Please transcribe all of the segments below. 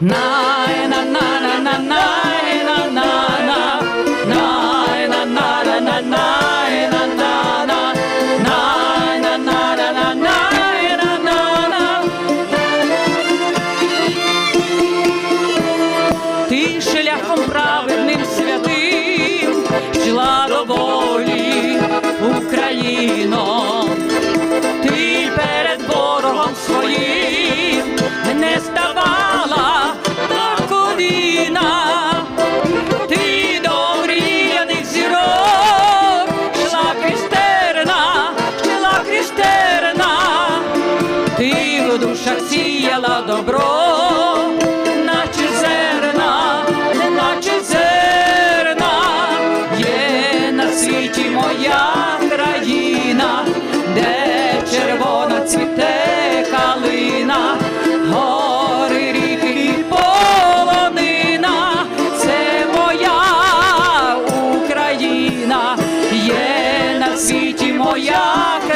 Ти шляхом праведним святим йшла до волі Україно, ти перед ворогом своїм не став.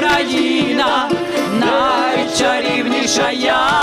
Україна найчарівніша я.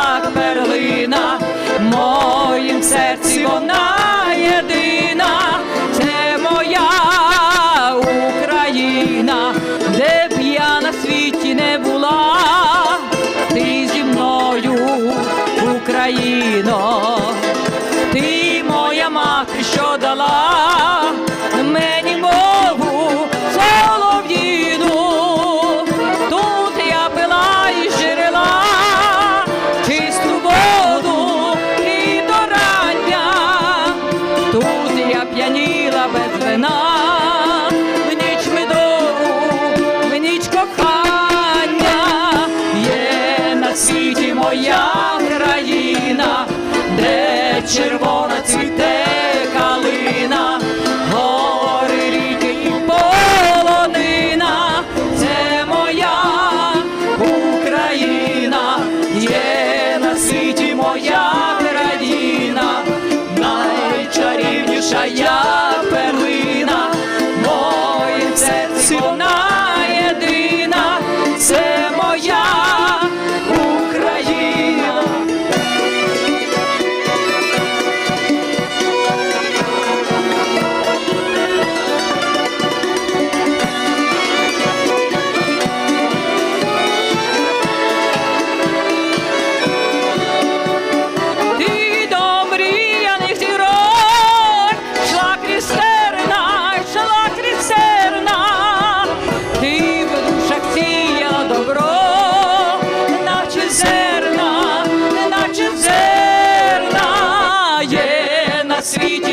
excepcional.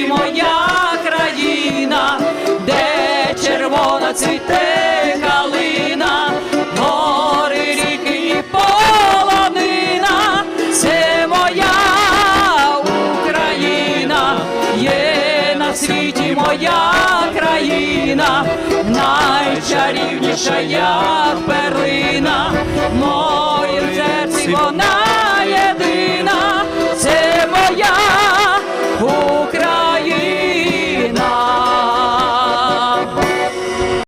моя країна, де червона цвіте калина, гори, ріки і полонина, це моя Україна, є на світі моя країна, найчарівніша, як перлина, моє серці вона.